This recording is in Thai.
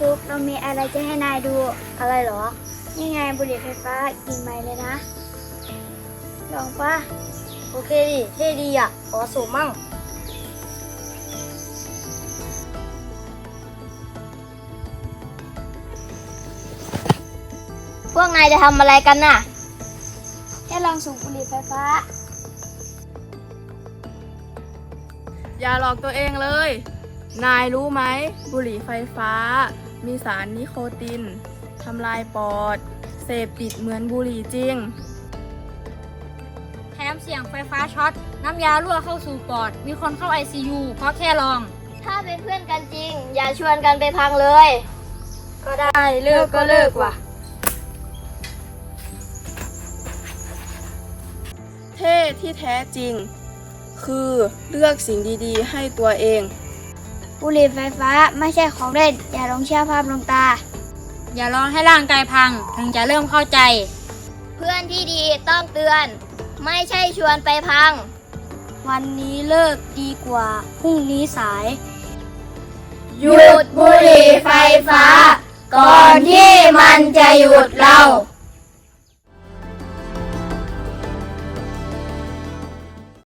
ฟุกเรามีอะไรจะให้นายดูอะไรเหรอ นี่ไงบุหรี่ไฟฟ้ากินใหม่เลยนะ ลองปะโอเคดิเท่ดีอะ ขอสูบมั่งพวกนายจะทำอะไรกันน่ะ แค่ลองสูบบุหรี่ไฟฟ้า อย่าหลอกตัวเองเลย นายรู้ไหม บุหรี่ไฟฟ้า มีสารนิโคตินทำลายปอด เสพติดเหมือนบุหรี่จริง แถมเสี่ยงไฟฟ้าช็อต น้ำยารั่วเข้าสู่ปอด มีคนเข้า ICU เพราะแค่ลอง ถ้าเป็นเพื่อนกันจริง อย่าชวนกันไปพังเลย ก็ได้เลิกก็เลิกว่ะ เท่ที่แท้จริง คือเลือกสิ่งดีๆ ให้ตัวเอง บุหรี่ไฟฟ้าไม่ใช่ของเล่น อย่าลงเชื่อภาพลงตา อย่าลองให้ร่างกายพัง ถึงจะเริ่มเข้าใจ เพื่อนที่ดีต้องเตือน ไม่ใช่ชวนไปพัง วันนี้เลิกดีกว่า พรุ่งนี้สาย หยุดบุหรี่ไฟฟ้า ก่อนที่มันจะหยุดเรา